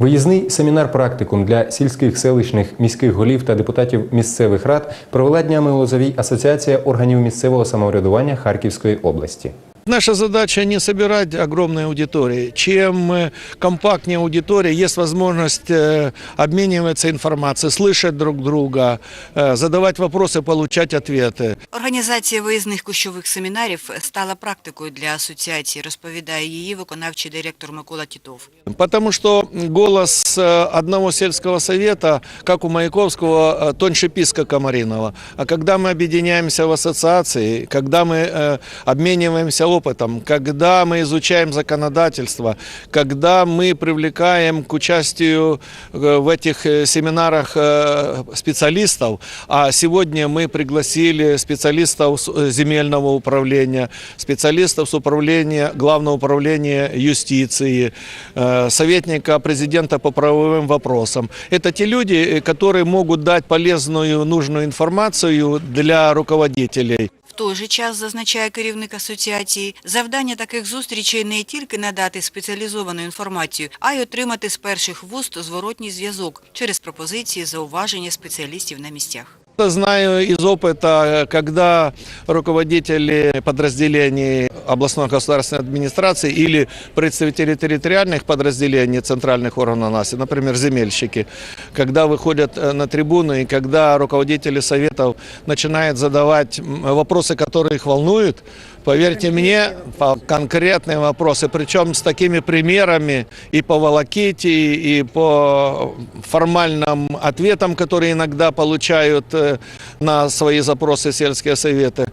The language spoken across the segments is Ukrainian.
Виїзний семінар-практикум для сільських, селищних, міських голів та депутатів місцевих рад провела днями у Лозовій Асоціація органів місцевого самоврядування Харківської області. Наша задача не собирать огромные аудитории. Чем э, компактнее аудитория, есть возможность э, обмениваться информацией, слышать друг друга, э, задавать вопросы, получать ответы. Організація виїзних кущових семінарів стала практикою для асоціації, розповідає її виконавчий директор Микола Тітов. Потому что голос э, одного сельского совета, как у Маяковского, э, тоньше писка Комаринова. А когда мы объединяемся в ассоциации, когда мы э, обмениваемся опытом, когда мы изучаем законодательство, когда мы привлекаем к участию э, в этих э, семинарах э, специалистов, а сегодня мы пригласили специалистов с э, земельного управления, специалистов с управления, главного управления юстиции, э, советника президента по правовым вопросам. Это те люди, э, которые могут дать полезную, нужную информацию для руководителей. В той же час, зазначає керівник асоціації, завдання таких зустрічей не тільки надати спеціалізовану інформацію, а й отримати з перших вуст зворотній зв'язок через пропозиції, зауваження спеціалістів на місцях. Я Знаю из опыта, когда руководители подразделений областной государственной администрации или представители территориальных подразделений центральных органов власти, например, земельщики, когда выходят э, на трибуну и когда руководители советов начинают задавать м, вопросы, которые их волнуют, поверьте мне, по конкретные вопросы, причем с такими примерами и по волоките, и по формальным ответам, которые иногда получают э, на свои запросы сельские советы,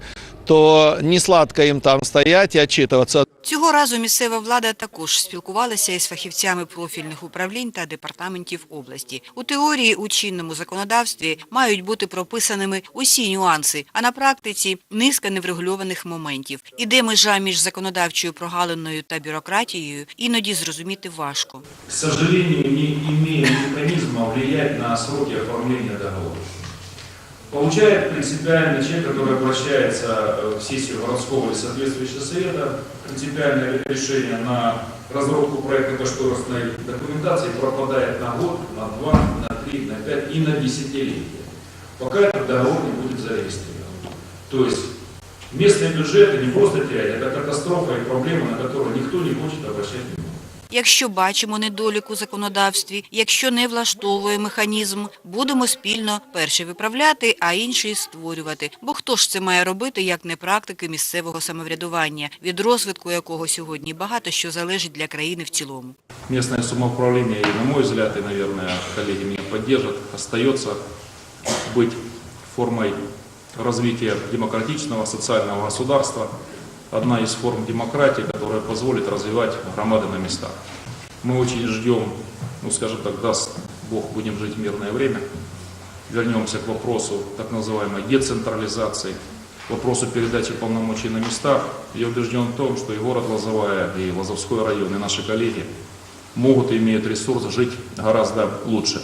то не сладко им там стоять и отчитываться. Цього разу місцева влада також спілкувалася із фахівцями профільних управлінь та департаментів області. У теорії у чинному законодавстві мають бути прописаними усі нюанси, а на практиці низка неврегульованих моментів. І де межа між законодавчою прогалиною та бюрократією, іноді зрозуміти важко. к сожалению, не имеем механизма влиять на сроки оформления договора. Получает принципиально человек, который обращается э, в сессию городского или соответствующего совета, принципиальное решение на разработку проекта кошторисной документации пропадает на год, на два, на три, на пять и на десятилетие, пока этот договор не будет зарегистрирован. То есть местные бюджеты не просто терять, это катастрофа и проблема, на которую никто не хочет обращать внимание. Якщо бачимо недолік у законодавстві, якщо не влаштовує механізм, будемо спільно перший виправляти, а інший створювати. Бо хто ж це має робити, як не практики місцевого самоврядування, від розвитку якого сьогодні багато що залежить для країни в цілому. местное самоуправление, и, на мой взгляд, и, наверное, коллеги меня поддержат, остается быть формой развития демократичного социального государства, одна из форм демократии, которая позволит развивать громады на местах. Мы очень ждем, ну, скажем так, даст Бог, будем жить в мирное время, вернемся к вопросу так называемой децентрализации, вопросу передачи полномочий на местах. Я убежден в том, что и город Лозовая, и Лозовской район, и наши коллеги могут и имеют ресурс жить гораздо лучше.